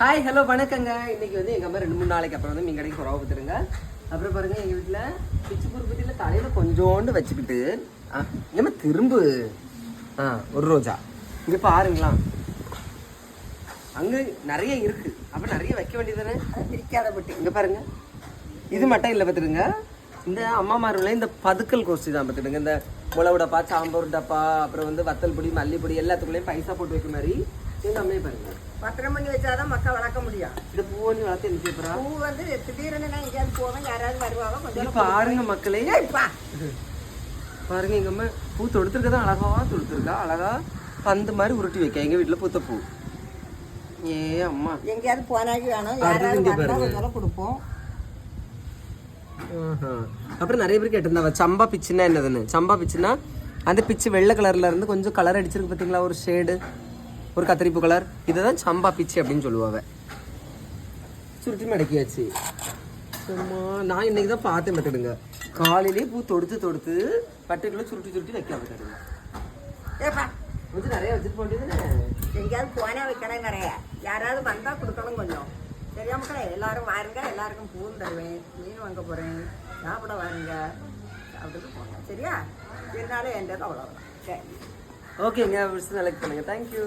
Hi hello வணக்கங்க. இன்னைக்கு வந்து எங்கள் அம்மா ரெண்டு மூணு நாளைக்கு அப்புறம் வந்து மீன் கடைக்கு உறவு பார்த்துருங்க அப்புறம் பாருங்க எங்கள் வீட்டில் பிச்சு குருபத்தியில் தலையில் கொஞ்சோண்டு வச்சுக்கிட்டு ஆ, இங்கம்மா திரும்பு? ஆ ஒரு ரோஜா. இங்கே பாருங்களா. அங்கே நிறைய இருக்கு. அப்போ நிறைய வைக்க வேண்டியதானே பிரிக்காத பட்டு. இங்கே பாருங்க. இது மட்டும் இல்லை பார்த்துருங்க இந்த அம்மாமாருல இந்த பதுக்கல் கோஷ்டி தான் பார்த்துடுங்க இந்த முளவு டப்பா சாம்பார் டப்பா அப்புறம் வந்து வத்தல் பொடி மல்லிப்பொடி எல்லாத்துக்குள்ளேயும் பைசா போட்டு வைக்க மாதிரி பாருங்க. பத்திரம் பண்ணி வச்சாதான் மக்கள் வளர்க்க முடியும். இந்த பூவணி வளர்த்து என்ன பூ வந்து திடீர்னு நான் எங்கேயாவது போவேன் யாராவது வருவாங்க இது கொஞ்சம் பாருங்க மக்களே. பாருங்க எங்க அம்மா பூ தொடுத்துருக்கதான் அழகா தொடுத்துருக்கா? அழகா பந்து மாதிரி உருட்டி வைக்க. எங்க வீட்டுல பூத்த பூ. ஏ அம்மா. எங்கேயாவது போனாக்கி வேணும். யாராவது வந்தா கொடுப்போம். அப்புறம் நிறைய பேர் கேட்டிருந்தாங்க சம்பா பிச்சுன்னா என்னதுன்னு? சம்பா பிச்சுன்னா அந்த பிச்சு வெள்ளை கலர்ல இருந்து கொஞ்சம் கலர் அடிச்சிருக்கு பாத்தீங்களா? ஒரு ஷேடு ஒரு கத்திரிப்பு கலர் இதுதான் சம்பா பிச்சு அப்படின்னு சொல்லுவாங்க. சுருட்டி மடக்கியாச்சு. சும்மா நான் இன்னைக்கு தான் பார்த்து மெத்தடுங்க காலையிலேயே பூ தொடுத்து தொடுத்து பட்டுக்குள்ள சுருட்டி சுருட்டி வைக்க பார்த்துடுங்க ஏப்பா கொஞ்சம் நிறைய வச்சுட்டு போண்டியதுன்னு எங்கேயாவது போனா வைக்கணும் நிறைய யாராவது வந்தா கொடுக்கணும் கொஞ்சம். சரியா மக்களே எல்லாரும் வாருங்க. எல்லாருக்கும் பூ தருவேன். மீன் வாங்க போறேன். சாப்பிட வாருங்க. அப்படின்னு போங்க. சரியா? இருந்தாலும் என்கிட்ட அவ்வளோதான் சரி. ஓகேங்க நாளைக்கு பண்ணுங்க தேங்க்யூ